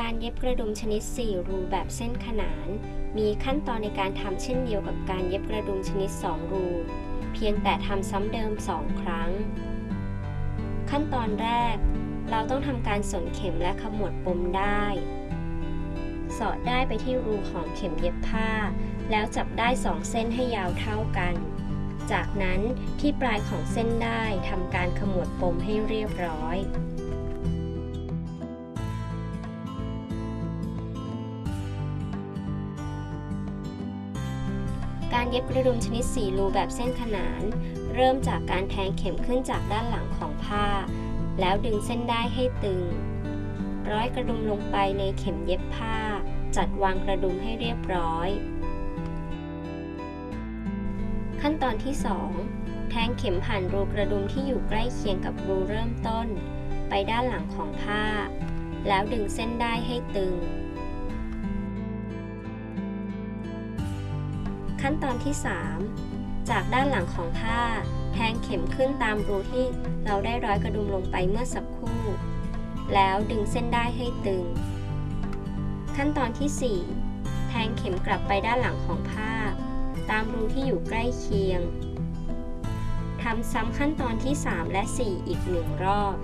การเย็บกระดุมชนิด 4 รูแบบเส้นขนาน มีขั้นตอนในการทำเช่นเดียวกับการเย็บกระดุมชนิด 2 รู เพียงแต่ทำซ้ำเดิม 2 ครั้ง ขั้นตอนแรก เราต้องทำการสนเข็มและขมวดปมได้ สอดได้ไปที่รูของเข็มเย็บผ้า แล้วจับได้สองเส้นให้ยาวเท่ากัน จากนั้นที่ปลายของเส้นได้ทำการขมวดปมให้เรียบร้อย การเย็บกระดุมชนิด4รูแบบเส้นขนาน เริ่มจากการแทงเข็มขึ้นจากด้านหลังของผ้า แล้วดึงเส้นได้ให้ตึง ร้อยกระดุมลงไปในเข็มเย็บผ้า จัดวางกระดุมให้เรียบร้อย ขั้นตอนที่ 2 แทงเข็มผ่านรูกระดุมที่อยู่ใกล้เคียงกับรูเริ่มต้น ไปด้านหลังของผ้า แล้วดึงเส้นได้ให้ตึง ขั้นตอนที่ 3 จากด้านหลังของผ้า แทงเข็มขึ้นตามรูที่เราได้ร้อยกระดุมลงไปเมื่อสักครู่ แล้วดึงเส้นได้ให้ตึง ขั้นตอนที่ 4 แทงเข็มกลับไปด้านหลังของผ้า ตามรูที่อยู่ใกล้เคียงทำซ้ำขั้นตอนที่ 3 และ 4 อีกหนึ่งรอบ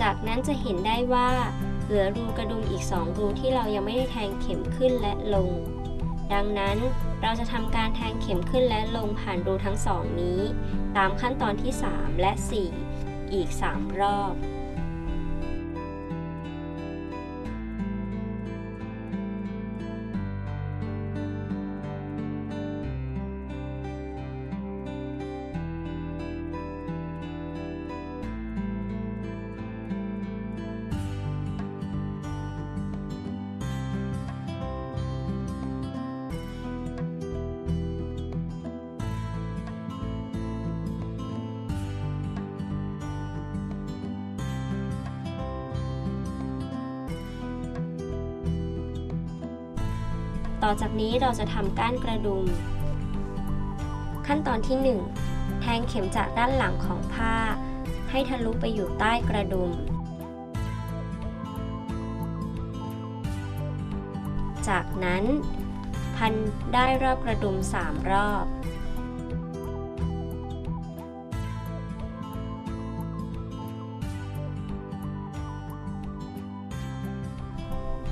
จากนั้นจะเห็นได้ว่าเหลือรูกระดุมอีก 2 รูที่เรายังไม่ได้แทงเข็มขึ้นและลง ดังนั้นเราจะทำการแทงเข็มขึ้นและลงผ่านรูทั้งสองนี้ ตามขั้นตอนที่ 3 และ 4 อีก 3 รอบ ต่อจากนี้เราจะทำก้านกระดุม ขั้นตอนที่ 1 แทงเข็มจากด้านหลังของผ้า ให้ทะลุไปอยู่ใต้กระดุม จากนั้น พันได้รอบกระดุม 3 รอบ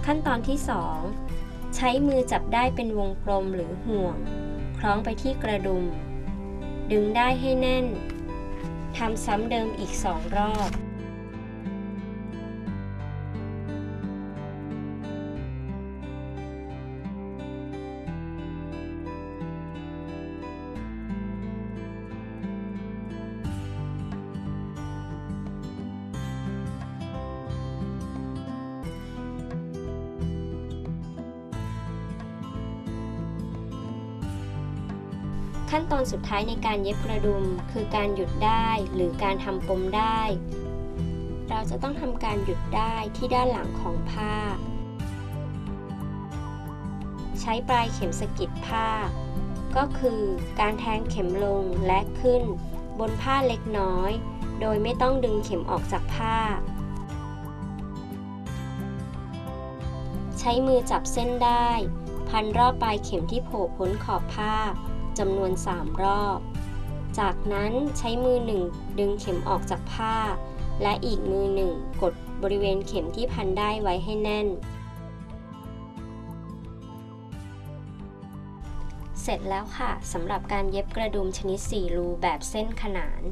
ขั้นตอนที่ 2 ใช้มือจับได้เป็นวงกลมหรือห่วง คล้องไปที่กระดุม ดึงได้ให้แน่น ทำซ้ำเดิมอีกสองรอบ ขั้นตอนสุดท้ายในการเย็บกระดุม คือการหยุดได้หรือการทำปมได้ เราจะต้องทำการหยุดได้ที่ด้านหลังของผ้า ใช้ปลายเข็มสกิดผ้า ก็คือการแทงเข็มลงและขึ้น บนผ้าเล็กน้อย โดยไม่ต้องดึงเข็มออกจากผ้า ใช้มือจับเส้นได้ พันรอบปลายเข็มที่โผล่พ้นขอบผ้า จำนวน 3 รอบ จากนั้นใช้มือหนึ่งดึงเข็มออกจากผ้า และอีกมือหนึ่งกดบริเวณเข็มที่พันได้ไว้ให้แน่น เสร็จแล้วค่ะสำหรับการเย็บกระดุมชนิด 4 รูแบบเส้นขนาน